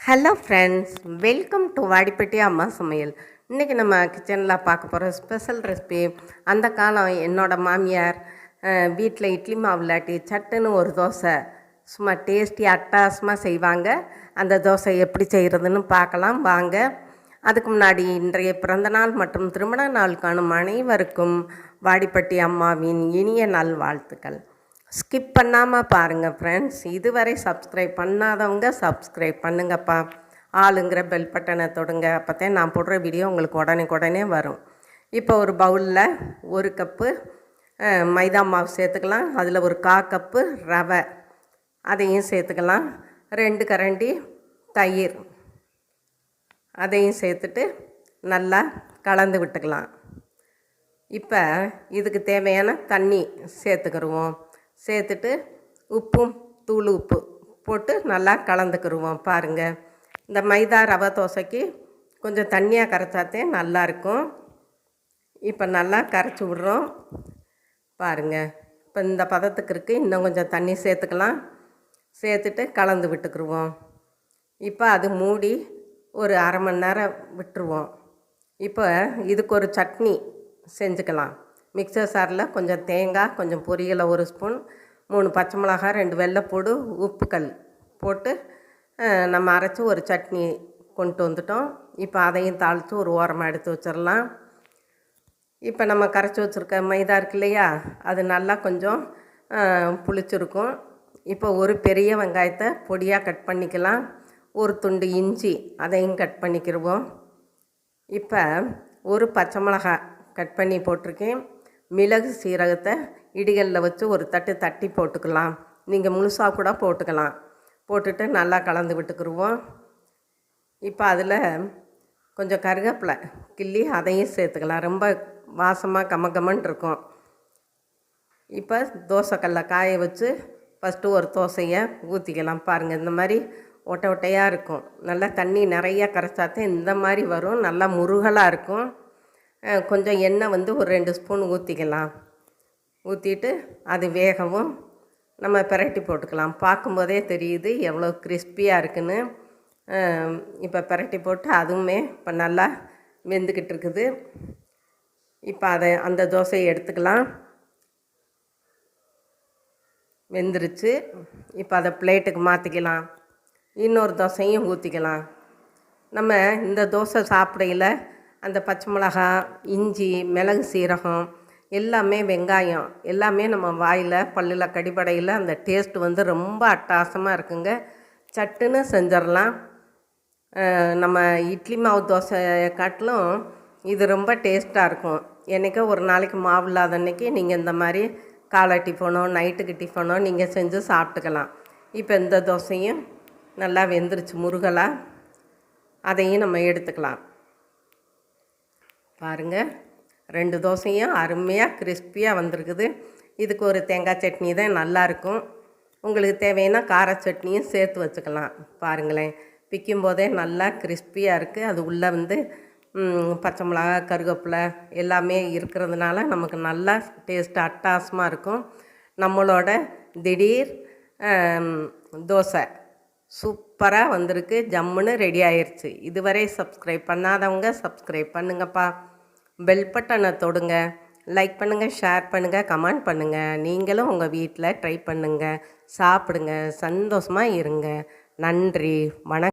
Hello friends welcome to Vadipatti அம்மா சமையல் இன்றைக்கி நம்ம கிச்சனில் பார்க்க போகிற ஸ்பெஷல் ரெசிபி அந்த காலம் என்னோடய மாமியார் வீட்டில் இட்லி மாவு இல்லாட்டி சட்டுன்னு ஒரு தோசை. சும்மா டேஸ்டி அட்டாசமாக செய்வாங்க. அந்த தோசை எப்படி செய்கிறதுன்னு பார்க்கலாம். வாங்க. அதுக்கு முன்னாடி இன்றைய பிறந்தநாள் மற்றும் திருமண நாள் காணும் அனைவருக்கும் வாடிப்பட்டி அம்மாவின் இனிய நல் வாழ்த்துக்கள் ஸ்கிப் பண்ணாமல் பாருங்கள் ஃப்ரெண்ட்ஸ் இதுவரை சப்ஸ்கிரைப் பண்ணாதவங்க சப்ஸ்கிரைப் பண்ணுங்கப்பா. ஆளுங்கிற பெல் பட்டனை தொடுங்க. அப்போ தான் நான் போடுற வீடியோ உங்களுக்கு உடனே உடனே வரும். இப்போ ஒரு பவுலில் ஒரு கப்பு மைதா மாவு சேர்த்துக்கலாம். அதில் ஒரு கா கப்பு ரவை. அதையும் சேர்த்துக்கலாம். ரெண்டு கரண்டி தயிர். அதையும் சேர்த்துட்டு நல்லா கலந்து விட்டுக்கலாம். இப்போ இதுக்கு தேவையான தண்ணி சேர்த்துக்கிருவோம். சேர்த்துட்டு உப்பும் தூள் உப்பு போட்டு நல்லா கலந்துக்கிடுவோம் பாருங்கள் இந்த மைதா ரவை தோசைக்கு கொஞ்சம் தண்ணியாக கரைச்சாத்தே நல்லாயிருக்கும் இப்போ நல்லா கரைச்சி விட்றோம். பாருங்கள் இப்போ இந்த பதத்துக்கு இருக்குது இன்னும் கொஞ்சம் தண்ணி சேர்த்துக்கலாம். சேர்த்துட்டு கலந்து விட்டுக்குருவோம். இப்போ அது மூடி ஒரு அரை மணி நேரம் விட்டுருவோம். இப்போ இதுக்கு ஒரு சட்னி செஞ்சுக்கலாம். மிக்சர் சாரில் கொஞ்சம் தேங்காய் கொஞ்சம் பொரியலை ஒரு ஸ்பூன் மூணு பச்சை மிளகாய் ரெண்டு வெள்ளைப்பூடு உப்புக்கல் போட்டு நம்ம அரைச்சி ஒரு சட்னி கொண்டு வந்துட்டோம். இப்போ அதையும் தாளித்து ஒரு ஓரமாக எடுத்து வச்சிடலாம். இப்போ நம்ம கரைச்சி வச்சுருக்க மைதா இருக்கு இல்லையா அது நல்லா கொஞ்சம் புளிச்சிருக்கும். இப்போ ஒரு பெரிய வெங்காயத்தை பொடியாக கட் பண்ணிக்கலாம். ஒரு துண்டு இஞ்சி அதையும் கட் பண்ணிக்கிடுவோம் இப்போ ஒரு பச்சை மிளகாய் கட் பண்ணி போட்டிருக்கேன். மிளகு சீரகத்தை இடிகளில் வச்சு ஒரு தட்டு தட்டி போட்டுக்கலாம். நீங்கள் முழுசாக கூட போட்டுக்கலாம். போட்டுட்டு நல்லா கலந்து விட்டுக்குருவோம். இப்போ அதில் கொஞ்சம் கருவேப்பிலை கிள்ளி அதையும் சேர்த்துக்கலாம். ரொம்ப வாசமாக கமகமன் இருக்கும். இப்போ தோசைக்கல்ல காய வச்சு ஃபஸ்ட்டு ஒரு தோசையை ஊற்றிக்கலாம் பாருங்கள் இந்த மாதிரி ஒட்டை ஒட்டையாக இருக்கும். நல்லா தண்ணி நிறைய கரைச்சாத்தான் இந்த மாதிரி வரும். நல்லா முருகலாக இருக்கும். கொஞ்சம் எண்ணெய் வந்து ஒரு ரெண்டு ஸ்பூன் ஊற்றிக்கலாம் ஊற்றிட்டு அது வேகவும் நம்ம பிரட்டி போட்டுக்கலாம். பார்க்கும்போதே தெரியுது எவ்வளோ கிறிஸ்பியாக இருக்குன்னு. இப்போ பிரட்டி போட்டு அதுவுமே இப்போ நல்லா வெந்துக்கிட்டு இருக்குது. இப்போ அதை அந்த தோசையை எடுத்துக்கலாம். வெந்துருச்சு. இப்போ அதை பிளேட்டுக்கு மாற்றிக்கலாம் இன்னொரு தோசையும் ஊற்றிக்கலாம் நம்ம இந்த தோசை சாப்பிடையில் அந்த பச்சை மிளகா இஞ்சி மிளகு சீரகம் எல்லாமே வெங்காயம் எல்லாமே நம்ம வாயில் பல்லில் கடிப்படையில் அந்த டேஸ்ட் வந்து ரொம்ப அட்டாசமாக இருக்குங்க. சட்டுன்னு செஞ்சிடலாம் நம்ம இட்லி மாவு தோசை காட்டிலும் இது ரொம்ப டேஸ்ட்டாக இருக்கும். என்றைக்கோ ஒரு நாளைக்கு மாவு இல்லாத அன்னைக்கு நீங்கள் இந்த மாதிரி காலை டிஃபனோ நைட்டுக்கு டிஃபனோ நீங்கள் செஞ்சு சாப்பிட்டுக்கலாம். இப்போ இந்த தோசையும் நல்லா வெந்துருச்சு முருகலாக அதையும் நம்ம எடுத்துக்கலாம். பாருங்கள் ரெண்டு தோசையும் அருமையாக கிறிஸ்பியாக வந்திருக்குது. இதுக்கு ஒரு தேங்காய் சட்னி தான் நல்லாயிருக்கும் உங்களுக்கு தேவைன்னா கார சட்னியும் சேர்த்து வச்சுக்கலாம். பாருங்களேன். பிக்கும் போதே நல்லா கிறிஸ்பியாக இருக்குது அது உள்ளே வந்து பச்சை மிளகா கருவேப்பிலை எல்லாமே இருக்கிறதுனால நமக்கு நல்லா டேஸ்ட் அட்டாசமாக இருக்கும். நம்மளோட திடீர் தோசை. சூப் சூப்பராக வந்திருக்கு. ஜம்முன்னு ரெடி ஆயிடுச்சு இதுவரை சப்ஸ்கிரைப் பண்ணாதவங்க சப்ஸ்கிரைப் பண்ணுங்கப்பா. பெல் பட்டனை தொடுங்க. லைக் பண்ணுங்கள் ஷேர் பண்ணுங்கள் கமெண்ட் பண்ணுங்கள் நீங்களும் உங்கள் வீட்டில் ட்ரை பண்ணுங்கள் சாப்பிடுங்க. சந்தோஷமாக இருங்க. நன்றி. வணக்கம்.